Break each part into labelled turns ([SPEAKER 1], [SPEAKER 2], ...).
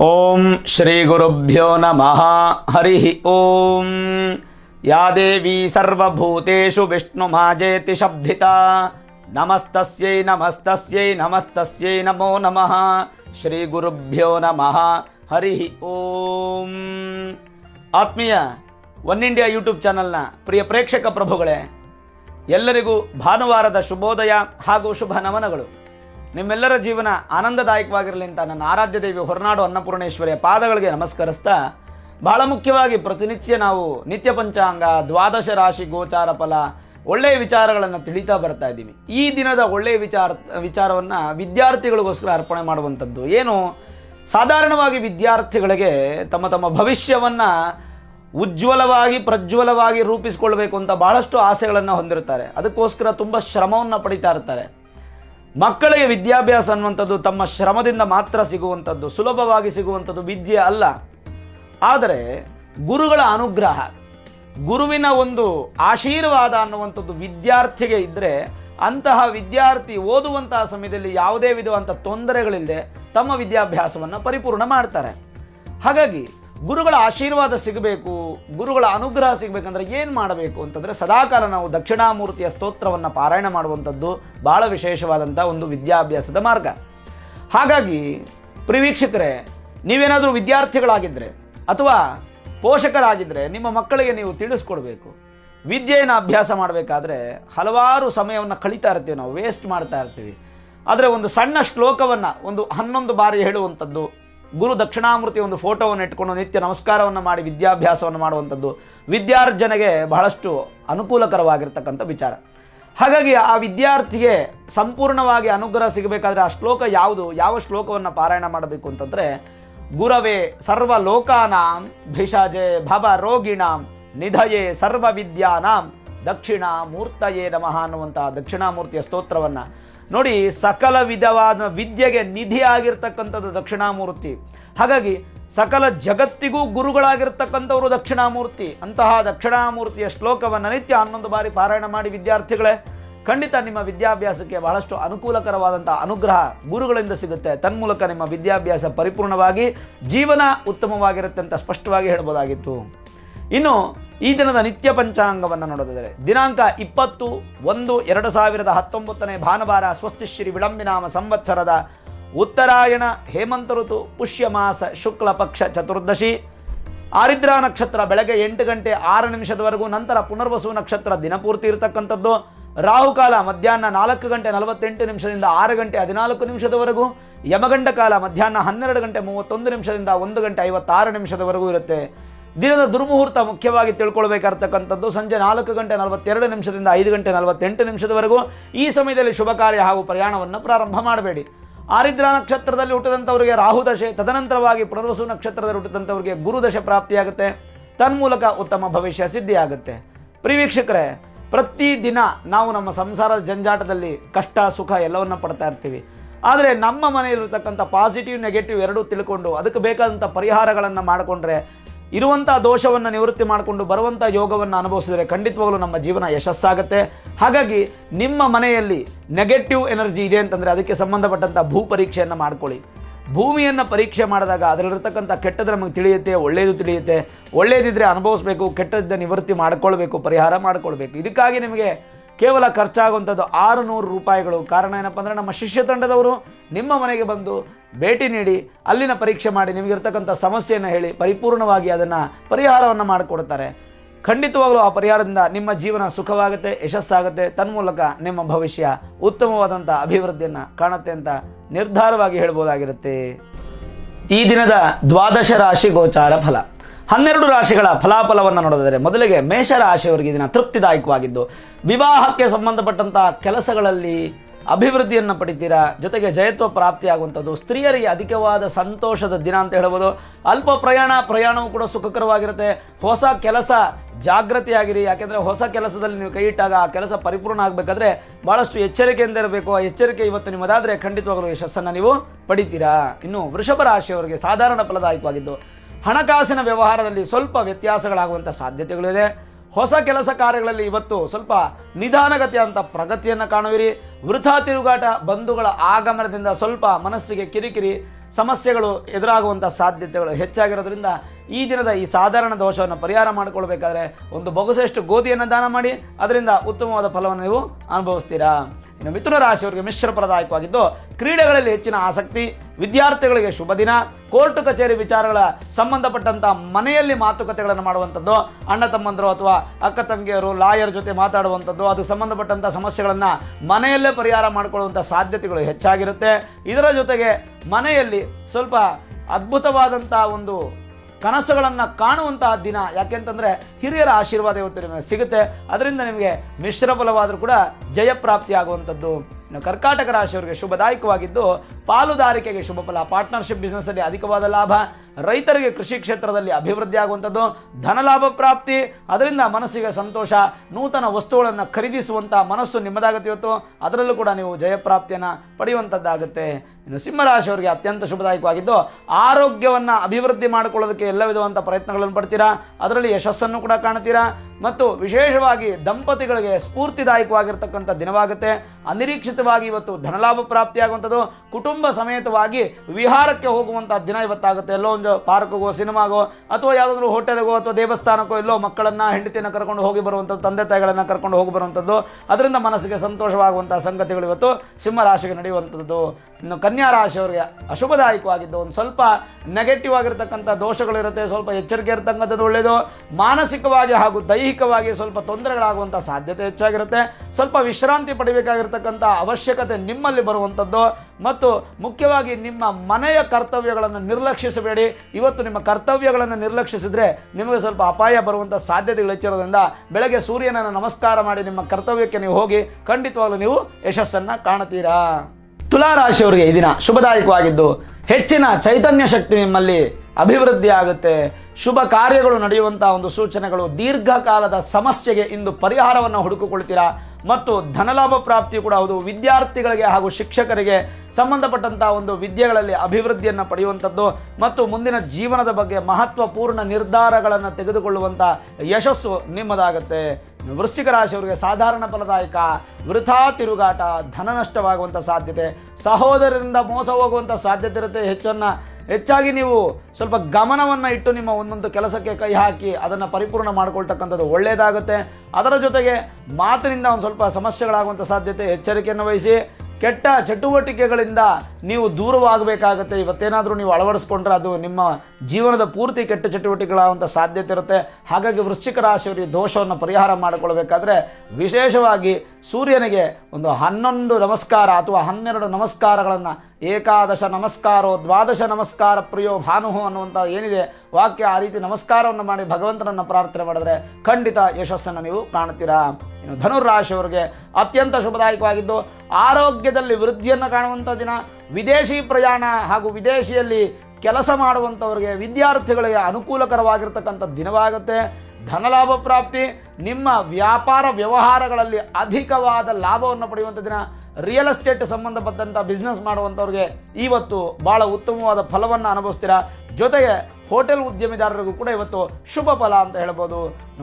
[SPEAKER 1] ಓಂ ಶ್ರೀ ಗುರುಭ್ಯೋ ನಮಃ. ಹರಿ ಓಂ. ಯಾ ದೇವಿ ವಿಷ್ಣು ವಿಷ್ಣುಮಾಜೇತಿ ಶಬ್ದಿತ ನಮಸ್ತಸ್ಯೈ ನಮಸ್ತಸ್ಯೈ ನಮಸ್ತಸ್ಯೈ ನಮೋ ನಮಃ. ಶ್ರೀ ಗುರುಭ್ಯೋ ನಮಃ. ಹರಿ ಓಂ. ಆತ್ಮೀಯ ಒನ್ ಇಂಡಿಯಾ ಯೂಟ್ಯೂಬ್ ಚಾನಲ್ನ ಪ್ರಿಯ ಪ್ರೇಕ್ಷಕ ಪ್ರಭುಗಳೇ, ಎಲ್ಲರಿಗೂ ಭಾನುವಾರದ ಶುಭೋದಯ ಹಾಗೂ ಶುಭ ನಮನಗಳು. ನಿಮ್ಮೆಲ್ಲರ ಜೀವನ ಆನಂದದಾಯಕವಾಗಿರಲಿ ಅಂತ ನನ್ನ ಆರಾಧ್ಯ ದೇವಿ ಹೊರನಾಡು ಅನ್ನಪೂರ್ಣೇಶ್ವರಿಯ ಪಾದಗಳಿಗೆ ನಮಸ್ಕರಿಸ್ತಾ, ಬಹಳ ಮುಖ್ಯವಾಗಿ ಪ್ರತಿನಿತ್ಯ ನಾವು ನಿತ್ಯ ಪಂಚಾಂಗ, ದ್ವಾದಶ ರಾಶಿ, ಗೋಚಾರ ಫಲ, ಒಳ್ಳೆಯ ವಿಚಾರಗಳನ್ನು ತಿಳಿತಾ ಬರ್ತಾ ಇದ್ದೀವಿ. ಈ ದಿನದ ಒಳ್ಳೆಯ ವಿಚಾರ, ವಿಚಾರವನ್ನು ವಿದ್ಯಾರ್ಥಿಗಳಿಗೋಸ್ಕರ ಅರ್ಪಣೆ ಮಾಡುವಂಥದ್ದು ಏನು? ಸಾಧಾರಣವಾಗಿ ವಿದ್ಯಾರ್ಥಿಗಳಿಗೆ ತಮ್ಮ ತಮ್ಮ ಭವಿಷ್ಯವನ್ನು ಉಜ್ವಲವಾಗಿ, ಪ್ರಜ್ವಲವಾಗಿ ರೂಪಿಸಿಕೊಳ್ಬೇಕು ಅಂತ ಬಹಳಷ್ಟು ಆಸೆಗಳನ್ನು ಹೊಂದಿರ್ತಾರೆ ಅದಕ್ಕೋಸ್ಕರ ತುಂಬ ಶ್ರಮವನ್ನು ಪಡಿತಾ ಇರ್ತಾರೆ. ಮಕ್ಕಳಿಗೆ ವಿದ್ಯಾಭ್ಯಾಸ ಅನ್ನುವಂಥದ್ದು ತಮ್ಮ ಶ್ರಮದಿಂದ ಮಾತ್ರ ಸಿಗುವಂಥದ್ದು, ಸುಲಭವಾಗಿ ಸಿಗುವಂಥದ್ದು ವಿದ್ಯೆ ಅಲ್ಲ. ಆದರೆ ಗುರುಗಳ ಅನುಗ್ರಹ, ಗುರುವಿನ ಒಂದು ಆಶೀರ್ವಾದ ಅನ್ನುವಂಥದ್ದು ವಿದ್ಯಾರ್ಥಿಗೆ ಇದ್ದರೆ ಅಂತಹ ವಿದ್ಯಾರ್ಥಿ ಓದುವಂತಹ ಸಮಯದಲ್ಲಿ ಯಾವುದೇ ವಿಧವಾದಂಥ ತೊಂದರೆಗಳಿಲ್ಲದೆ ತಮ್ಮ ವಿದ್ಯಾಭ್ಯಾಸವನ್ನು ಪರಿಪೂರ್ಣ ಮಾಡ್ತಾರೆ. ಹಾಗಾಗಿ ಗುರುಗಳ ಆಶೀರ್ವಾದ ಸಿಗಬೇಕು, ಗುರುಗಳ ಅನುಗ್ರಹ ಸಿಗಬೇಕಂದ್ರೆ ಏನು ಮಾಡಬೇಕು ಅಂತಂದರೆ ಸದಾಕಾಲ ನಾವು ದಕ್ಷಿಣಾಮೂರ್ತಿಯ ಸ್ತೋತ್ರವನ್ನು ಪಾರಾಯಣ ಮಾಡುವಂಥದ್ದು ಭಾಳ ವಿಶೇಷವಾದಂಥ ಒಂದು ವಿದ್ಯಾಭ್ಯಾಸದ ಮಾರ್ಗ. ಹಾಗಾಗಿ ಪ್ರಿವೀಕ್ಷಕರೇ, ನೀವೇನಾದರೂ ವಿದ್ಯಾರ್ಥಿಗಳಾಗಿದ್ದರೆ ಅಥವಾ ಪೋಷಕರಾಗಿದ್ದರೆ ನಿಮ್ಮ ಮಕ್ಕಳಿಗೆ ನೀವು ತಿಳಿಸ್ಕೊಡ್ಬೇಕು. ವಿದ್ಯೆಯನ್ನು ಅಭ್ಯಾಸ ಮಾಡಬೇಕಾದ್ರೆ ಹಲವಾರು ಸಮಯವನ್ನು ಕಳೀತಾ ಇರ್ತೀವಿ ನಾವು ವೇಸ್ಟ್ ಮಾಡ್ತಾ ಇರ್ತೀವಿ. ಆದರೆ ಒಂದು ಸಣ್ಣ ಶ್ಲೋಕವನ್ನು, ಒಂದು ಹನ್ನೊಂದು ಬಾರಿ ಹೇಳುವಂಥದ್ದು ಗುರು ದಕ್ಷಿಣಾಮೂರ್ತಿ ಒಂದು ಫೋಟೋವನ್ನು ಇಟ್ಕೊಂಡು ನಿತ್ಯ ನಮಸ್ಕಾರವನ್ನು ಮಾಡಿ ವಿದ್ಯಾಭ್ಯಾಸವನ್ನು ಮಾಡುವಂಥದ್ದು ವಿದ್ಯಾರ್ಜನೆಗೆ ಬಹಳಷ್ಟು ಅನುಕೂಲಕರವಾಗಿರ್ತಕ್ಕಂಥ ವಿಚಾರ. ಹಾಗಾಗಿ ಆ ವಿದ್ಯಾರ್ಥಿಗೆ ಸಂಪೂರ್ಣವಾಗಿ ಅನುಗ್ರಹ ಸಿಗಬೇಕಾದ್ರೆ ಆ ಶ್ಲೋಕ ಯಾವುದು, ಯಾವ ಶ್ಲೋಕವನ್ನು ಪಾರಾಯಣ ಮಾಡಬೇಕು ಅಂತಂದರೆ, ಗುರವೇ ಸರ್ವ ಲೋಕಾನಾಂ ಭಿಷಜೆ ಭವ ರೋಗಿಣಾಂ ನಿಧಯೇ ಸರ್ವ ವಿದ್ಯಾನಾಂ ದಕ್ಷಿಣ ಮೂರ್ತಯೇ ನಮಃ ಅನ್ನುವಂತಹ ದಕ್ಷಿಣಾಮೂರ್ತಿಯ ಸ್ತೋತ್ರವನ್ನು ನೋಡಿ, ಸಕಲ ವಿಧವಾದ ವಿದ್ಯೆಗೆ ನಿಧಿ ಆಗಿರ್ತಕ್ಕಂಥದ್ದು ದಕ್ಷಿಣಾಮೂರ್ತಿ. ಹಾಗಾಗಿ, ಸಕಲ ಜಗತ್ತಿಗೂ ಗುರುಗಳಾಗಿರ್ತಕ್ಕಂಥವರು ದಕ್ಷಿಣಾಮೂರ್ತಿ. ಅಂತಹ ದಕ್ಷಿಣಾಮೂರ್ತಿಯ ಶ್ಲೋಕವನ್ನು ನಿತ್ಯ ಹನ್ನೊಂದು ಬಾರಿ ಪಾರಾಯಣ ಮಾಡಿ ವಿದ್ಯಾರ್ಥಿಗಳೇ, ಖಂಡಿತ ನಿಮ್ಮ ವಿದ್ಯಾಭ್ಯಾಸಕ್ಕೆ ಬಹಳಷ್ಟು ಅನುಕೂಲಕರವಾದಂಥ ಅನುಗ್ರಹ ಗುರುಗಳಿಂದ ಸಿಗುತ್ತೆ. ತನ್ಮೂಲಕ ನಿಮ್ಮ ವಿದ್ಯಾಭ್ಯಾಸ ಪರಿಪೂರ್ಣವಾಗಿ, ಜೀವನ ಉತ್ತಮವಾಗಿರುತ್ತೆ ಅಂತ ಸ್ಪಷ್ಟವಾಗಿ ಹೇಳ್ಬೋದಾಗಿತ್ತು. ಇನ್ನು ಈ ದಿನದ ನಿತ್ಯ ಪಂಚಾಂಗವನ್ನು ನೋಡೋದಾದರೆ, ದಿನಾಂಕ ಇಪ್ಪತ್ತು ಒಂದು ಎರಡು ಸಾವಿರದ ಹತ್ತೊಂಬತ್ತನೇ ಭಾನುವಾರ ಸ್ವಸ್ತಿಶ್ರೀ ವಿಳಂಬಿನಾಮ ಸಂವತ್ಸರದ ಉತ್ತರಾಯಣ ಹೇಮಂತ ಋತು ಪುಷ್ಯ ಮಾಸ ಶುಕ್ಲ ಪಕ್ಷ ಚತುರ್ದಶಿ, ಆರಿದ್ರಾ ನಕ್ಷತ್ರ ಬೆಳಗ್ಗೆ ಎಂಟು ಗಂಟೆ ಆರು ನಿಮಿಷದವರೆಗೂ, ನಂತರ ಪುನರ್ವಸು ನಕ್ಷತ್ರ ದಿನಪೂರ್ತಿ ಇರತಕ್ಕಂಥದ್ದು. ರಾಹುಕಾಲ ಮಧ್ಯಾಹ್ನ ನಾಲ್ಕು ಗಂಟೆ ನಲವತ್ತೆಂಟು ನಿಮಿಷದಿಂದ ಆರು ಗಂಟೆ ಹದಿನಾಲ್ಕು ನಿಮಿಷದವರೆಗೂ, ಯಮಗಂಡ ಕಾಲ ಮಧ್ಯಾಹ್ನ ಹನ್ನೆರಡು ಗಂಟೆ ಮೂವತ್ತೊಂದು ನಿಮಿಷದಿಂದ ಒಂದು ಗಂಟೆ ಐವತ್ತಾರು ನಿಮಿಷದವರೆಗೂ ಇರುತ್ತೆ. ದಿನದ ದುರ್ಮುಹೂರ್ತ ಮುಖ್ಯವಾಗಿ ತಿಳ್ಕೊಳ್ಬೇಕಾಗಿರ್ತಕ್ಕಂಥದ್ದು ಸಂಜೆ ನಾಲ್ಕು ಗಂಟೆ ನಲವತ್ತೆರಡು ನಿಮಿಷದಿಂದ ಐದು ಗಂಟೆ ನಲವತ್ತೆಂಟು ನಿಮಿಷದವರೆಗೂ ಈ ಸಮಯದಲ್ಲಿ ಶುಭ ಕಾರ್ಯ ಹಾಗೂ ಪ್ರಯಾಣವನ್ನು ಪ್ರಾರಂಭ ಮಾಡಬೇಡಿ. ಆರಿದ್ರ ನಕ್ಷತ್ರದಲ್ಲಿ ಹುಟ್ಟಿದಂಥವರಿಗೆ ರಾಹುದಶೆ ತದನಂತರವಾಗಿ ಪುನರ್ವಸು ನಕ್ಷತ್ರದಲ್ಲಿ ಹುಟ್ಟಿದಂಥವರಿಗೆ ಗುರುದಶೆ ಪ್ರಾಪ್ತಿಯಾಗುತ್ತೆ. ತನ್ಮೂಲಕ ಉತ್ತಮ ಭವಿಷ್ಯ ಸಿದ್ಧಿಯಾಗುತ್ತೆ. ಪ್ರಿವೀಕ್ಷಕರೇ, ಪ್ರತಿದಿನ ನಾವು ನಮ್ಮ ಸಂಸಾರದ ಜಂಜಾಟದಲ್ಲಿ ಕಷ್ಟ, ಸುಖ ಎಲ್ಲವನ್ನ ಪಡ್ತಾ ಇರ್ತೀವಿ. ಆದರೆ ನಮ್ಮ ಮನೆಯಲ್ಲಿರ್ತಕ್ಕಂಥ ಪಾಸಿಟಿವ್ ನೆಗೆಟಿವ್ ಎರಡೂ ತಿಳ್ಕೊಂಡು ಅದಕ್ಕೆ ಬೇಕಾದಂಥ ಪರಿಹಾರಗಳನ್ನು ಮಾಡಿಕೊಂಡ್ರೆ ಇರುವಂಥ ದೋಷವನ್ನು ನಿವೃತ್ತಿ ಮಾಡಿಕೊಂಡು ಬರುವಂಥ ಯೋಗವನ್ನು ಅನುಭವಿಸಿದರೆ ಖಂಡಿತವಾಗಲೂ ನಮ್ಮ ಜೀವನ ಯಶಸ್ಸಾಗುತ್ತೆ. ಹಾಗಾಗಿ ನಿಮ್ಮ ಮನೆಯಲ್ಲಿ ನೆಗೆಟಿವ್ ಎನರ್ಜಿ ಇದೆ ಅಂತಂದರೆ ಅದಕ್ಕೆ ಸಂಬಂಧಪಟ್ಟಂಥ ಭೂ ಪರೀಕ್ಷೆಯನ್ನು ಮಾಡ್ಕೊಳ್ಳಿ. ಭೂಮಿಯನ್ನು ಪರೀಕ್ಷೆ ಮಾಡಿದಾಗ ಅದರಲ್ಲಿರ್ತಕ್ಕಂಥ ಕೆಟ್ಟದ್ದು ನಮಗೆ ತಿಳಿಯುತ್ತೆ ಒಳ್ಳೆಯದು ತಿಳಿಯುತ್ತೆ. ಒಳ್ಳೆಯದಿದ್ದರೆ ಅನುಭವಿಸಬೇಕು ಕೆಟ್ಟದ್ದ ನಿವೃತ್ತಿ ಮಾಡಿಕೊಳ್ಬೇಕು, ಪರಿಹಾರ ಮಾಡಿಕೊಳ್ಬೇಕು. ಇದಕ್ಕಾಗಿ ನಿಮಗೆ ಕೇವಲ ಖರ್ಚಾಗುವಂಥದ್ದು ಆರು ನೂರು ರೂಪಾಯಿಗಳು. ಕಾರಣ ಏನಪ್ಪ ಅಂದರೆ ನಮ್ಮ ಶಿಷ್ಯ ತಂಡದವರು ನಿಮ್ಮ ಮನೆಗೆ ಬಂದು ಭೇಟಿ ನೀಡಿ, ಅಲ್ಲಿನ ಪರೀಕ್ಷೆ ಮಾಡಿ ನಿಮಗಿರ್ತಕ್ಕಂಥ ಸಮಸ್ಯೆಯನ್ನು ಹೇಳಿ, ಪರಿಪೂರ್ಣವಾಗಿ ಅದನ್ನು ಪರಿಹಾರವನ್ನು ಮಾಡಿಕೊಡ್ತಾರೆ. ಖಂಡಿತವಾಗಲೂ ಆ ಪರಿಹಾರದಿಂದ ನಿಮ್ಮ ಜೀವನ ಸುಖವಾಗುತ್ತೆ, ಯಶಸ್ಸಾಗುತ್ತೆ. ತನ್ಮೂಲಕ ನಿಮ್ಮ ಭವಿಷ್ಯ ಉತ್ತಮವಾದಂಥ ಅಭಿವೃದ್ಧಿಯನ್ನು ಕಾಣುತ್ತೆ ಅಂತ ನಿರ್ಧಾರವಾಗಿ ಹೇಳ್ಬೋದಾಗಿರುತ್ತೆ. ಈ ದಿನದ ದ್ವಾದಶ ರಾಶಿ ಗೋಚಾರ ಫಲ. ಹನ್ನೆರಡು ರಾಶಿಗಳ ಫಲಾಫಲವನ್ನು ನೋಡಿದರೆ ಮೊದಲಿಗೆ ಮೇಷ ರಾಶಿಯವರಿಗೆ ಈ ದಿನ ತೃಪ್ತಿದಾಯಕವಾಗಿದ್ದು, ವಿವಾಹಕ್ಕೆ ಸಂಬಂಧಪಟ್ಟಂತಹ ಕೆಲಸಗಳಲ್ಲಿ ಅಭಿವೃದ್ಧಿಯನ್ನು ಪಡಿತೀರಾ, ಜೊತೆಗೆ ಜಯತ್ವ ಪ್ರಾಪ್ತಿಯಾಗುವಂಥದ್ದು, ಸ್ತ್ರೀಯರಿಗೆ ಅಧಿಕವಾದ ಸಂತೋಷದ ದಿನ ಅಂತ ಹೇಳ್ಬೋದು. ಅಲ್ಪ ಪ್ರಯಾಣ, ಪ್ರಯಾಣವೂ ಕೂಡ ಸುಖಕರವಾಗಿರುತ್ತೆ. ಹೊಸ ಕೆಲಸ ಜಾಗೃತಿಯಾಗಿರಿ ಯಾಕೆಂದರೆ ಹೊಸ ಕೆಲಸದಲ್ಲಿ ನೀವು ಕೈ ಆ ಕೆಲಸ ಪರಿಪೂರ್ಣ ಆಗಬೇಕಾದ್ರೆ ಭಾಳಷ್ಟು ಎಚ್ಚರಿಕೆಯಿಂದ ಇರಬೇಕು. ಆ ಎಚ್ಚರಿಕೆ ಇವತ್ತು ನಿಮ್ಮದಾದರೆ ಖಂಡಿತವಾಗಲೂ ಯಶಸ್ಸನ್ನು ನೀವು ಪಡಿತೀರಾ. ಇನ್ನು ವೃಷಭ ರಾಶಿಯವರಿಗೆ ಸಾಧಾರಣ ಫಲದಾಯಕವಾಗಿದ್ದು ಹಣಕಾಸಿನ ವ್ಯವಹಾರದಲ್ಲಿ ಸ್ವಲ್ಪ ವ್ಯತ್ಯಾಸಗಳಾಗುವಂಥ ಸಾಧ್ಯತೆಗಳಿದೆ. ಹೊಸ ಕೆಲಸ ಕಾರ್ಯಗಳಲ್ಲಿ ಇವತ್ತು ಸ್ವಲ್ಪ ನಿಧಾನಗತಿಯಾದಂಥ ಪ್ರಗತಿಯನ್ನು ಕಾಣುವಿರಿ. ವೃಥಾ ತಿರುಗಾಟ ಬಂಧುಗಳ ಆಗಮನದಿಂದ ಸ್ವಲ್ಪ ಮನಸ್ಸಿಗೆ ಕಿರಿಕಿರಿ ಸಮಸ್ಯೆಗಳು ಎದುರಾಗುವಂಥ ಸಾಧ್ಯತೆಗಳು ಹೆಚ್ಚಾಗಿರೋದ್ರಿಂದ ಈ ದಿನದ ಈ ಸಾಧಾರಣ ದೋಷವನ್ನು ಪರಿಹಾರ ಮಾಡಿಕೊಳ್ಬೇಕಾದ್ರೆ ಒಂದು ಬೊಗಸೆಷ್ಟು ಗೋಧಿಯನ್ನು ದಾನ ಮಾಡಿ, ಅದರಿಂದ ಉತ್ತಮವಾದ ಫಲವನ್ನು ನೀವು ಅನುಭವಿಸ್ತೀರಾ. ಇನ್ನು ಮಿಥುನ ರಾಶಿಯವರಿಗೆ ಮಿಶ್ರ ಫಲದಾಯಕವಾಗಿದ್ದು, ಕ್ರೀಡೆಗಳಲ್ಲಿ ಹೆಚ್ಚಿನ ಆಸಕ್ತಿ, ವಿದ್ಯಾರ್ಥಿಗಳಿಗೆ ಶುಭ ದಿನ, ಕೋರ್ಟ್ ಕಚೇರಿ ವಿಚಾರಗಳ ಸಂಬಂಧಪಟ್ಟಂಥ ಮನೆಯಲ್ಲಿ ಮಾತುಕತೆಗಳನ್ನು ಮಾಡುವಂಥದ್ದು, ಅಣ್ಣ ತಮ್ಮಂದರು ಅಥವಾ ಅಕ್ಕ ತಂಗಿಯರು, ಲಾಯರ್ ಜೊತೆ ಮಾತಾಡುವಂಥದ್ದು, ಅದು ಸಂಬಂಧಪಟ್ಟಂಥ ಸಮಸ್ಯೆಗಳನ್ನು ಮನೆಯಲ್ಲೇ ಪರಿಹಾರ ಮಾಡಿಕೊಳ್ಳುವಂಥ ಸಾಧ್ಯತೆಗಳು ಹೆಚ್ಚಾಗಿರುತ್ತೆ. ಇದರ ಜೊತೆಗೆ ಮನೆಯಲ್ಲಿ ಸ್ವಲ್ಪ ಅದ್ಭುತವಾದಂಥ ಒಂದು ಕನಸುಗಳನ್ನು ಕಾಣುವಂತಹ ದಿನ. ಯಾಕೆಂತಂದ್ರೆ ಹಿರಿಯರ ಆಶೀರ್ವಾದ ಇವತ್ತು ನಿಮಗೆ ಸಿಗುತ್ತೆ. ಅದರಿಂದ ನಿಮಗೆ ಮಿಶ್ರ ಬಲವಾದರೂ ಕೂಡ ಜಯಪ್ರಾಪ್ತಿಯಾಗುವಂಥದ್ದು ಇನ್ನು ಕರ್ಕಾಟಕ ರಾಶಿಯವರಿಗೆ ಶುಭದಾಯಕವಾಗಿದ್ದು, ಪಾಲುದಾರಿಕೆಗೆ ಶುಭ ಫಲ. ಪಾರ್ಟ್ನರ್ಶಿಪ್ ಬಿಸ್ನೆಸ್ ಅಲ್ಲಿ ಅಧಿಕವಾದ ಲಾಭ. ರೈತರಿಗೆ ಕೃಷಿ ಕ್ಷೇತ್ರದಲ್ಲಿ ಅಭಿವೃದ್ಧಿ ಆಗುವಂಥದ್ದು ಧನಲಾಭ ಪ್ರಾಪ್ತಿ, ಅದರಿಂದ ಮನಸ್ಸಿಗೆ ಸಂತೋಷ, ನೂತನ ವಸ್ತುಗಳನ್ನು ಖರೀದಿಸುವಂಥ ಮನಸ್ಸು ನಿಮ್ಮದಾಗುತ್ತೆ ಇವತ್ತು. ಅದರಲ್ಲೂ ಕೂಡ ನೀವು ಜಯಪ್ರಾಪ್ತಿಯನ್ನು ಪಡೆಯುವಂಥದ್ದಾಗುತ್ತೆ. ಇನ್ನು ಸಿಂಹರಾಶಿಯವರಿಗೆ ಅತ್ಯಂತ ಶುಭದಾಯಕವಾಗಿದ್ದು, ಆರೋಗ್ಯವನ್ನು ಅಭಿವೃದ್ಧಿ ಮಾಡಿಕೊಳ್ಳೋದಕ್ಕೆ ಎಲ್ಲ ವಿಧವಂಥ ಪ್ರಯತ್ನಗಳನ್ನು ಪಡ್ತೀರಾ? ಅದರಲ್ಲಿ ಯಶಸ್ಸನ್ನು ಕೂಡ ಕಾಣ್ತೀರಾ? ಮತ್ತು ವಿಶೇಷವಾಗಿ ದಂಪತಿಗಳಿಗೆ ಸ್ಫೂರ್ತಿದಾಯಕವಾಗಿರ್ತಕ್ಕಂಥ ದಿನವಾಗುತ್ತೆ. ಅನಿರೀಕ್ಷಿತವಾಗಿ ಇವತ್ತು ಧನಲಾಭ ಪ್ರಾಪ್ತಿಯಾಗುವಂಥದ್ದು. ಕುಟುಂಬ ಸಮೇತವಾಗಿ ವಿಹಾರಕ್ಕೆ ಹೋಗುವಂಥ ದಿನ ಇವತ್ತಾಗುತ್ತೆ. ಎಲ್ಲೋ ಒಂದು ಪಾರ್ಕ್ಗೋ, ಸಿನಿಮಾಗೋ, ಅಥವಾ ಯಾವುದಾದ್ರೂ ಹೋಟೆಲ್ಗೋ ಅಥವಾ ದೇವಸ್ಥಾನಕ್ಕೋ ಎಲ್ಲೋ ಮಕ್ಕಳನ್ನು, ಹೆಂಡತಿಯನ್ನು ಕರ್ಕೊಂಡು ಹೋಗಿ ಬರುವಂಥದ್ದು, ತಂದೆ ತಾಯಿಗಳನ್ನು ಕರ್ಕೊಂಡು ಹೋಗಿ ಬರುವಂಥದ್ದು, ಅದರಿಂದ ಮನಸ್ಸಿಗೆ ಸಂತೋಷವಾಗುವಂಥ ಸಂಗತಿಗಳು ಇವತ್ತು ಸಿಂಹ ರಾಶಿಗೆ ನಡೆಯುವಂಥದ್ದು. ಇನ್ನು ಕನ್ಯಾ ರಾಶಿಯವರಿಗೆ ಅಶುಭದಾಯಕವಾಗಿದ್ದು, ಒಂದು ಸ್ವಲ್ಪ ನೆಗೆಟಿವ್ ಆಗಿರ್ತಕ್ಕಂಥ ದೋಷಗಳಿರುತ್ತೆ ಸ್ವಲ್ಪ ಎಚ್ಚರಿಕೆ ಇರತಕ್ಕಂಥದ್ದು ಒಳ್ಳೆಯದು ಮಾನಸಿಕವಾಗಿ ಹಾಗೂ ದೈಹಿಕವಾಗಿ ಸ್ವಲ್ಪ ತೊಂದರೆಗಳಾಗುವಂಥ ಸಾಧ್ಯತೆ ಹೆಚ್ಚಾಗಿರುತ್ತೆ. ಸ್ವಲ್ಪ ವಿಶ್ರಾಂತಿ ಪಡಿಬೇಕಾಗಿರ್ತಕ್ಕಂಥ ಅವಶ್ಯಕತೆ ನಿಮ್ಮಲ್ಲಿ ಬರುವಂಥದ್ದು. ಮತ್ತು ಮುಖ್ಯವಾಗಿ ನಿಮ್ಮ ಮನೆಯ ಕರ್ತವ್ಯಗಳನ್ನು ನಿರ್ಲಕ್ಷಿಸಬೇಡಿ. ಇವತ್ತು ನಿಮ್ಮ ಕರ್ತವ್ಯಗಳನ್ನು ನಿರ್ಲಕ್ಷಿಸಿದ್ರೆ ನಿಮಗೆ ಸ್ವಲ್ಪ ಅಪಾಯ ಬರುವಂಥ ಸಾಧ್ಯತೆಗಳು ಹೆಚ್ಚಿರೋದ್ರಿಂದ ಬೆಳಗ್ಗೆ ಸೂರ್ಯನನ್ನು ನಮಸ್ಕಾರ ಮಾಡಿ ನಿಮ್ಮ ಕರ್ತವ್ಯಕ್ಕೆ ನೀವು ಹೋಗಿ ಖಂಡಿತವಾಗಲೂ ನೀವು ಯಶಸ್ಸನ್ನು ಕಾಣುತ್ತೀರಾ? ತುಲಾ ರಾಶಿಯವರಿಗೆ ಈ ದಿನ ಶುಭದಾಯಕವಾಗಿದ್ದು ಹೆಚ್ಚಿನ ಚೈತನ್ಯ ಶಕ್ತಿ ನಿಮ್ಮಲ್ಲಿ ಅಭಿವೃದ್ಧಿ ಆಗುತ್ತೆ. ಶುಭ ಕಾರ್ಯಗಳು ನಡೆಯುವಂಥ ಒಂದು ಸೂಚನೆಗಳು ದೀರ್ಘಕಾಲದ ಸಮಸ್ಯೆಗೆ ಇಂದು ಪರಿಹಾರವನ್ನು ಹುಡುಕಿಕೊಳ್ತೀರಾ? ಮತ್ತು ಧನಲಾಭ ಪ್ರಾಪ್ತಿ ಕೂಡ ಹೌದು. ವಿದ್ಯಾರ್ಥಿಗಳಿಗೆ ಹಾಗೂ ಶಿಕ್ಷಕರಿಗೆ ಸಂಬಂಧಪಟ್ಟಂಥ ಒಂದು ವಿದ್ಯೆಗಳಲ್ಲಿ ಅಭಿವೃದ್ಧಿಯನ್ನು ಪಡೆಯುವಂಥದ್ದು ಮತ್ತು ಮುಂದಿನ ಜೀವನದ ಬಗ್ಗೆ ಮಹತ್ವಪೂರ್ಣ ನಿರ್ಧಾರಗಳನ್ನು ತೆಗೆದುಕೊಳ್ಳುವಂಥ ಯಶಸ್ಸು ನಿಮ್ಮದಾಗುತ್ತೆ. ವೃಶ್ಚಿಕ ರಾಶಿಯವರಿಗೆ ಸಾಧಾರಣ ಫಲದಾಯಕ, ವೃಥಾ ತಿರುಗಾಟ, ಧನ ನಷ್ಟವಾಗುವಂಥ ಸಾಧ್ಯತೆ, ಸಹೋದರರಿಂದ ಮೋಸ ಹೋಗುವಂಥ ಸಾಧ್ಯತೆ ಇರುತ್ತೆ. ಹೆಚ್ಚನ್ನು ಹೆಚ್ಚಾಗಿ ನೀವು ಸ್ವಲ್ಪ ಗಮನವನ್ನು ಇಟ್ಟು ನಿಮ್ಮ ಒಂದೊಂದು ಕೆಲಸಕ್ಕೆ ಕೈ ಹಾಕಿ ಅದನ್ನು ಪರಿಪೂರ್ಣ ಮಾಡಿಕೊಳ್ತಕ್ಕಂಥದ್ದು ಒಳ್ಳೆಯದಾಗುತ್ತೆ ಅದರ ಜೊತೆಗೆ ಮಾತಿನಿಂದ ಒಂದು ಸ್ವಲ್ಪ ಸಮಸ್ಯೆಗಳಾಗುವಂಥ ಸಾಧ್ಯತೆ ಎಚ್ಚರಿಕೆಯನ್ನು ವಹಿಸಿ. ಕೆಟ್ಟ ಚಟುವಟಿಕೆಗಳಿಂದ ನೀವು ದೂರವಾಗಬೇಕಾಗತ್ತೆ. ಇವತ್ತೇನಾದರೂ ನೀವು ಅಳವಡಿಸ್ಕೊಂಡ್ರೆ ಅದು ನಿಮ್ಮ ಜೀವನದ ಪೂರ್ತಿ ಕೆಟ್ಟ ಚಟುವಟಿಕೆಗಳಾಗುವಂಥ ಸಾಧ್ಯತೆ ಇರುತ್ತೆ. ಹಾಗಾಗಿ ವೃಶ್ಚಿಕ ರಾಶಿಯವರಿಗೆ ದೋಷವನ್ನು ಪರಿಹಾರ ಮಾಡಿಕೊಳ್ಬೇಕಾದ್ರೆ ವಿಶೇಷವಾಗಿ ಸೂರ್ಯನಿಗೆ ಒಂದು ಹನ್ನೊಂದು ನಮಸ್ಕಾರ ಅಥವಾ ಹನ್ನೆರಡು ನಮಸ್ಕಾರಗಳನ್ನು ಏಕಾದಶ ನಮಸ್ಕಾರೋ, ದ್ವಾದಶ ನಮಸ್ಕಾರ ಪ್ರಿಯೋ ಭಾನುಹು ಅನ್ನುವಂಥ ಏನಿದೆ ವಾಕ್ಯ, ಆ ರೀತಿ ನಮಸ್ಕಾರವನ್ನು ಮಾಡಿ ಭಗವಂತನನ್ನು ಪ್ರಾರ್ಥನೆ ಮಾಡಿದ್ರೆ ಖಂಡಿತ ಯಶಸ್ಸನ್ನು ನೀವು ಕಾಣುತ್ತೀರಾ. ಇನ್ನು ಧನುರಾಶಿಯವರಿಗೆ ಅತ್ಯಂತ ಶುಭದಾಯಕವಾಗಿದ್ದು, ಆರೋಗ್ಯದಲ್ಲಿ ವೃದ್ಧಿಯನ್ನು ಕಾಣುವಂಥ ದಿನ, ವಿದೇಶಿ ಪ್ರಯಾಣ ಹಾಗೂ ವಿದೇಶಿಯಲ್ಲಿ ಕೆಲಸ ಮಾಡುವಂಥವ್ರಿಗೆ ವಿದ್ಯಾರ್ಥಿಗಳಿಗೆ ಅನುಕೂಲಕರವಾಗಿರ್ತಕ್ಕಂಥ ದಿನವಾಗುತ್ತೆ. ಧನಲಾಭ ಪ್ರಾಪ್ತಿ, ನಿಮ್ಮ ವ್ಯಾಪಾರ ವ್ಯವಹಾರಗಳಲ್ಲಿ ಅಧಿಕವಾದ ಲಾಭವನ್ನು ಪಡೆಯುವಂಥ ದಿನ ರಿಯಲ್ ಎಸ್ಟೇಟ್ ಸಂಬಂಧಪಟ್ಟಂಥ ಬಿಸ್ನೆಸ್ ಮಾಡುವಂಥವ್ರಿಗೆ ಇವತ್ತು ಭಾಳ ಉತ್ತಮವಾದ ಫಲವನ್ನು ಅನುಭವಿಸ್ತೀರಾ? ಜೊತೆಗೆ ಹೋಟೆಲ್ ಉದ್ಯಮಿದಾರರಿಗೂ ಕೂಡ ಇವತ್ತು ಶುಭ ಫಲ ಅಂತ ಹೇಳ್ಬೋದು.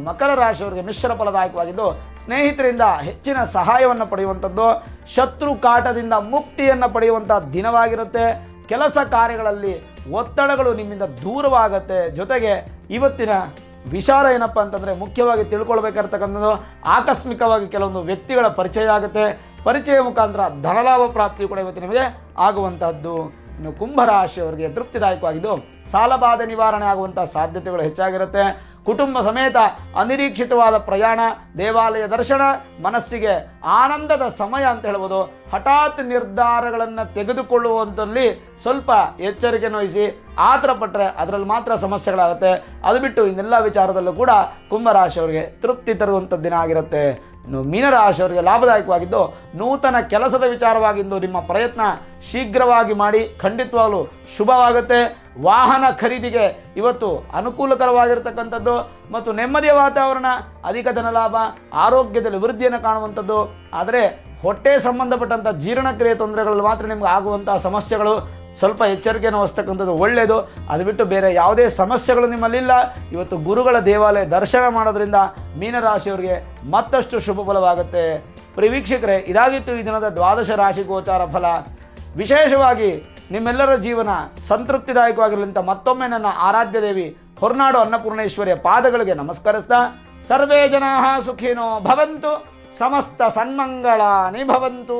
[SPEAKER 1] ಮಕರ ರಾಶಿಯವರಿಗೆ ಮಿಶ್ರ ಫಲದಾಯಕವಾಗಿದ್ದು, ಸ್ನೇಹಿತರಿಂದ ಹೆಚ್ಚಿನ ಸಹಾಯವನ್ನು ಪಡೆಯುವಂಥದ್ದು, ಶತ್ರು ಕಾಟದಿಂದ ಮುಕ್ತಿಯನ್ನು ಪಡೆಯುವಂಥ ದಿನವಾಗಿರುತ್ತೆ. ಕೆಲಸ ಕಾರ್ಯಗಳಲ್ಲಿ ಒತ್ತಡಗಳು ನಿಮ್ಮಿಂದ ದೂರವಾಗುತ್ತೆ. ಜೊತೆಗೆ ಇವತ್ತಿನ ವಿಚಾರ ಏನಪ್ಪ ಅಂತಂದರೆ ಮುಖ್ಯವಾಗಿ ತಿಳ್ಕೊಳ್ಬೇಕಾಗಿರ್ತಕ್ಕಂಥದ್ದು ಆಕಸ್ಮಿಕವಾಗಿ ಕೆಲವೊಂದು ವ್ಯಕ್ತಿಗಳ ಪರಿಚಯ ಆಗುತ್ತೆ. ಪರಿಚಯ ಮುಖಾಂತರ ಧನಲಾಭ ಪ್ರಾಪ್ತಿ ಕೂಡ ಇವತ್ತು ನಿಮಗೆ ಆಗುವಂತಹದ್ದು. ಇನ್ನು ಕುಂಭರಾಶಿಯವರಿಗೆ ತೃಪ್ತಿದಾಯಕವಾಗಿದ್ದು ಸಾಲಬಾಧೆ ನಿವಾರಣೆ ಆಗುವಂಥ ಸಾಧ್ಯತೆಗಳು ಹೆಚ್ಚಾಗಿರುತ್ತೆ. ಕುಟುಂಬ ಸಮೇತ ಅನಿರೀಕ್ಷಿತವಾದ ಪ್ರಯಾಣ, ದೇವಾಲಯ ದರ್ಶನ, ಮನಸ್ಸಿಗೆ ಆನಂದದ ಸಮಯ ಅಂತ ಹೇಳ್ಬೋದು. ಹಠಾತ್ ನಿರ್ಧಾರಗಳನ್ನು ತೆಗೆದುಕೊಳ್ಳುವಂಥಲ್ಲಿ ಸ್ವಲ್ಪ ಎಚ್ಚರಿಕೆಯನ್ನು ವಹಿಸಿ, ಆತರ ಪಟ್ಟರೆ ಅದರಲ್ಲಿ ಮಾತ್ರ ಸಮಸ್ಯೆಗಳಾಗುತ್ತೆ. ಅದು ಬಿಟ್ಟು ಇನ್ನೆಲ್ಲ ವಿಚಾರದಲ್ಲೂ ಕೂಡ ಕುಂಭರಾಶಿಯವರಿಗೆ ತೃಪ್ತಿ ತರುವಂಥ ದಿನ ಆಗಿರುತ್ತೆ. ಮೀನರಾಶಿಯವರಿಗೆ ಲಾಭದಾಯಕವಾಗಿದ್ದು ನೂತನ ಕೆಲಸದ ವಿಚಾರವಾಗಿದ್ದು ನಿಮ್ಮ ಪ್ರಯತ್ನ ಶೀಘ್ರವಾಗಿ ಮಾಡಿ, ಖಂಡಿತವಾಗಲೂ ಶುಭವಾಗುತ್ತೆ. ವಾಹನ ಖರೀದಿಗೆ ಇವತ್ತು ಅನುಕೂಲಕರವಾಗಿರತಕ್ಕಂಥದ್ದು ಮತ್ತು ನೆಮ್ಮದಿಯ ವಾತಾವರಣ, ಅಧಿಕ ಧನಲಾಭ, ಆರೋಗ್ಯದಲ್ಲಿ ವೃದ್ಧಿಯನ್ನು ಕಾಣುವಂಥದ್ದು. ಆದರೆ ಹೊಟ್ಟೆ ಸಂಬಂಧಪಟ್ಟಂಥ ಜೀರ್ಣಕ್ರಿಯೆ ತೊಂದರೆಗಳಲ್ಲಿ ಮಾತ್ರ ನಿಮ್ಗೆ ಆಗುವಂಥ ಸಮಸ್ಯೆಗಳು. ಸ್ವಲ್ಪ ಎಚ್ಚರಿಕೆಯನ್ನು ವಹಿಸ್ತಕ್ಕಂಥದ್ದು ಒಳ್ಳೆಯದು ಅದು ಬಿಟ್ಟು ಬೇರೆ ಯಾವುದೇ ಸಮಸ್ಯೆಗಳು ನಿಮ್ಮಲ್ಲಿಲ್ಲ. ಇವತ್ತು ಗುರುಗಳ ದೇವಾಲಯ ದರ್ಶನ ಮಾಡೋದ್ರಿಂದ ಮೀನರಾಶಿಯವರಿಗೆ ಮತ್ತಷ್ಟು ಶುಭ ಫಲವಾಗುತ್ತೆ. ಪ್ರಿವೀಕ್ಷಕರೇ ಇದಾಗಿತ್ತು ಈ ದಿನದ ದ್ವಾದಶ ರಾಶಿ ಗೋಚಾರ ಫಲ. ವಿಶೇಷವಾಗಿ ನಿಮ್ಮೆಲ್ಲರ ಜೀವನ ಸಂತೃಪ್ತಿದಾಯಕವಾಗಿರಲಿಂತ ಮತ್ತೊಮ್ಮೆ ನನ್ನ ಆರಾಧ್ಯ ದೇವಿ ಹೊರನಾಡು ಅನ್ನಪೂರ್ಣೇಶ್ವರಿಯ ಪಾದಗಳಿಗೆ ನಮಸ್ಕರಿಸ್ತಾ, ಸರ್ವೇ ಜನಾ ಸುಖಿನೋ ಭವಂತು, ಸಮಸ್ತ ಸನ್ಮಂಗಳಾನಿ ಭವಂತು.